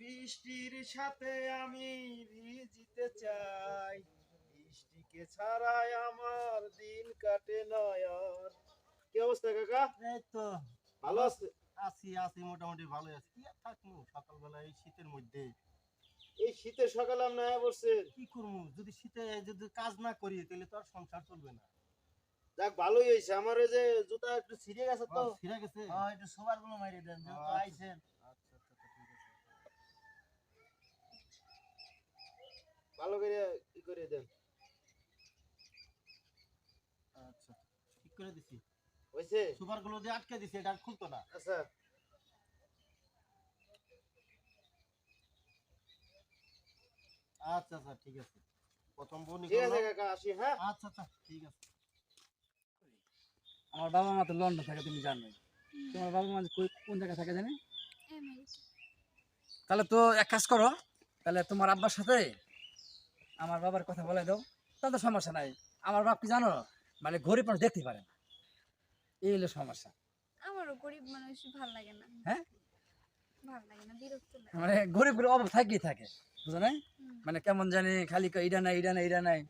বৃষ্টির সাথে আমি ভিজিতে চাই। বৃষ্টিকে ছাড়াই আমার দিন কাটে নয়ন। কি অবস্থা কাকা? এই তো। ভালো আছে? আছি আছি মোটামুটি ভালো আছি। কি থাকব? সকালবেলা এই শীতের মধ্যে। এই শীতের সকালে আপনি আয়া পড়ছেন? কি করব? যদি শীতে যদি কাজ না করি তাহলে তো আর সংসার চলবে না। যাক ভালোই হয়েছে। আমার ওই যে জুতা একটু ছিঁড়ে গেছে তো। ফিরে গেছে? হ্যাঁ একটু সবারগুলো মারিয়ে দেন আচ্ছা। আইছেন আচ্ছা আচ্ছা আচ্ছা, ঠিক আছে ভালো করে কি করে দেন। আচ্ছা ঠিক করে দিছি। হয়েছে? সুপারগুলো দিয়ে আটকে দিছি এটা খুলতো না। আচ্ছা। আচ্ছা আচ্ছা ঠিক আছে। প্রথম বনি ঠিক আছে কাকা আসি হ্যাঁ? আচ্ছা আচ্ছা ঠিক আছে। আমার বাবা মা তো লন্ডন থাকে তুমি জানো। তোমার বাবা মা কোন জায়গায় থাকে জানি? তাহলে তো এক কাজ করো তাহলে তোমার আব্বার সাথে আমার বাবার কথা বলে দাও তাহলে তো সমস্যা নাই। আমার বাপ কি জানো? মানে গরিব মানুষ দেখতে পারে না। এই হলো সমস্যা। আমারও গরিব মানুষ ভালো লাগে না। হ্যাঁ? ভালো লাগে না বিরক্ত লাগে। মানে গরিবের অভাব থাকেই থাকে বুঝো না হুম। মানে কেমন জানি খালি ইডা নাই ইডা নাই ইডা নাই।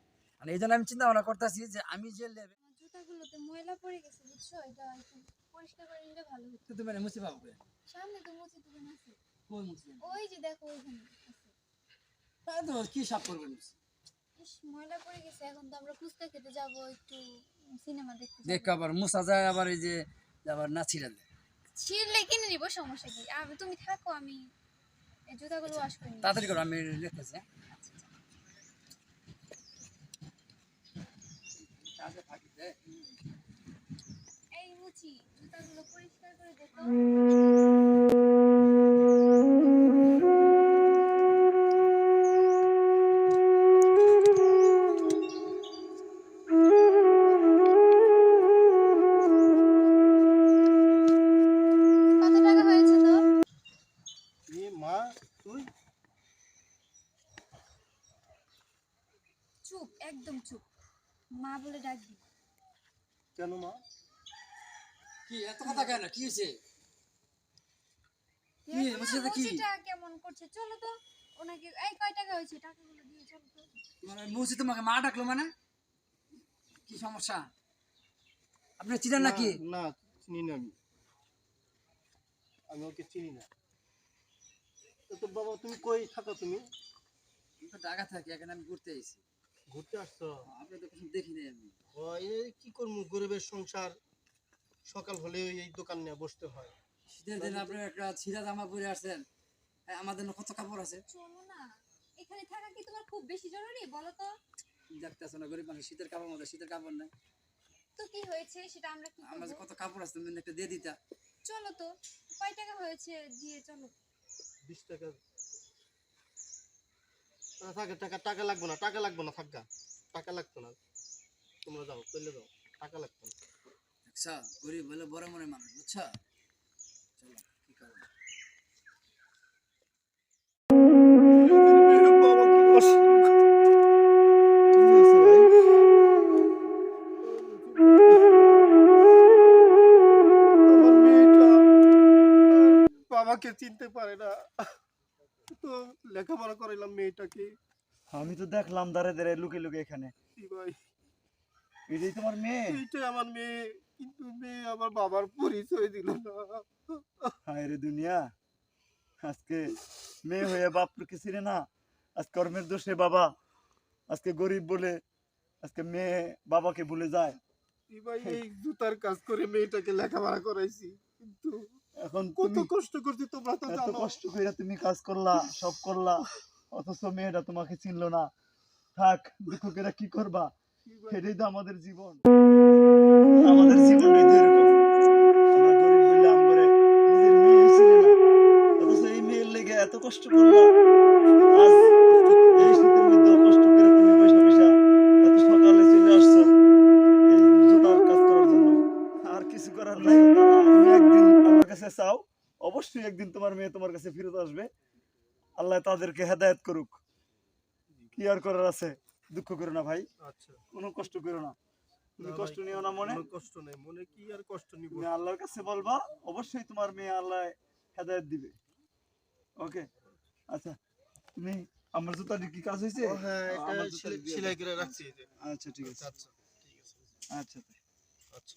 মানে এই জন্য আমি চিন্তা ভাবনা করতেছি যে আমি যে লেবে জুতাগুলোতে ময়লা পড়ে গেছে বুঝছ? এটা পরিষ্কার করে নিলে ভালো হতো। তুমি মানে মুসি পাবো সামনে তো মুচি দোকান আছে। কোন ওই যে দেখো ওইখানে তো কি সাফ করবে ময়লা পড়ে গেছে এখন তো আমরা ফুচকা খেতে যাব একটু সিনেমা দেখতে দেখ আবার মুসা যায় আবার এই যে আবার নাচিরা দেয়। ছিঁড়লে কিনে নিব সমস্যা কি? আমি তুমি থাকো আমি এই জুতাগুলো ওয়াশ করে নিই তাড়াতাড়ি করো আমি লিখতেছি হ্যাঁ? কাজে ফাঁকি এই মুচি জুতাগুলো পরিষ্কার করে দেখো চুপ একদম চুপ। মা বলে ডাকবি কেন মা? কি এত কথা কেন? কি হয়েছে? কি, দেখো না, মুচিটা কি? মুচিটা কেমন করছে? চলো তো। ওনাকে এই কয় টাকা হয়েছে? টাকাগুলো দিয়ে চলো তো। মানে মুসি তোমাকে মা ডাকলো মানে? কি সমস্যা? আপনি চিনেন নাকি? না চিনি না আমি। আমি ওকে চিনি না। বাবা তুমি কই থাকো তুমি? তো ঢাকা থাকি এখানে আমি ঘুরতে এসেছি ঘুরতে আসছো? আপনি তো কিছু দেখিনি আমি। ও এই কি করব গরিবের সংসার সকাল হলে এই দোকান নিয়ে বসতে হয়। শীতের দিন আপনি একটা ছিঁড়া জামা পরে আসছেন। আমাদের কত কাপড় আছে? চলো না এখানে থাকা কি তোমার খুব বেশি জরুরি বলো তো? দেখতেছো না গরিব মানুষ শীতের কাপড় মধ্যে শীতের কাপড় নাই। তো কি হয়েছে সেটা আমরা কি আমার কত কাপড় আছে তুমি একটা দিয়ে দিতা। চলো তো কয় টাকা হয়েছে? দিয়ে চলো। বিশ টাকা। থাকে টাকা টাকা লাগবে না টাকা লাগবে না থাকা টাকা লাগতো না। তোমরা যাও চলে যাও টাকা লাগতো না। আচ্ছা গরিব হলে বড় মনে মানুষ বুঝছ? চলো কি করব বাবাকে চিনতে পারে না। তো লেখাপড়া করাইলাম মেয়েটাকে। আমি তো দেখলাম দাঁড়ে দাঁড়ে লুকে লুকে এখানে। কি ভাই? এটাই তোমার মেয়ে? এইটাই আমার মেয়ে কিন্তু মেয়ে আমার বাবার পরিচয় দিল না। হায় রে দুনিয়া আজকে মেয়ে হয়ে বাপকে চিনে না আজ কর্মের দোষে বাবা আজকে গরিব বলে আজকে মেয়ে বাবাকে ভুলে যায়। ভাই এই জুতার কাজ করে মেয়েটাকে লেখাপড়া করাইছি কিন্তু এখন কত কষ্ট করছি তোমরা তো এত জানো। কষ্ট তুমি কাজ করলা সব করলা অথচ মেয়েটা তোমাকে চিনলো না। থাক দুঃখ করে কি করবা? এটাই তো আমাদের জীবন। আমাদের জীবনটাই তো এরকম। আমরা গরিব বললে আমগরে নিজের মেয়ে ছিল না। অথচ এই মেয়ের লেগে এত কষ্ট করলা। আজ এই শীতের মধ্যে কষ্ট করে তুমি বসে বসে এত সকালে চলে আসছো। কাজ করার জন্য আর কিছু করার নাই। কাছে চাও অবশ্যই একদিন তোমার মেয়ে তোমার কাছে ফিরত আসবে। আল্লাহ তাদেরকে হেদায়েত করুক। কি আর করার আছে? দুঃখ করো না ভাই। আচ্ছা। কোনো কষ্ট করো না। তুমি কষ্ট নিও না মনে। কষ্ট নেই। মনে কি আর কষ্ট নিব? আল্লাহর কাছে বলবা অবশ্যই তোমার মেয়ে আল্লাহ হেদায়েত দিবে। ওকে? আচ্ছা তুমি আমার কি কাজ হয়েছে? হ্যাঁ এটা সেলাই-। করে রাখছি আচ্ছা ঠিক আছে। আচ্ছা ঠিক আছে। আচ্ছা আচ্ছা।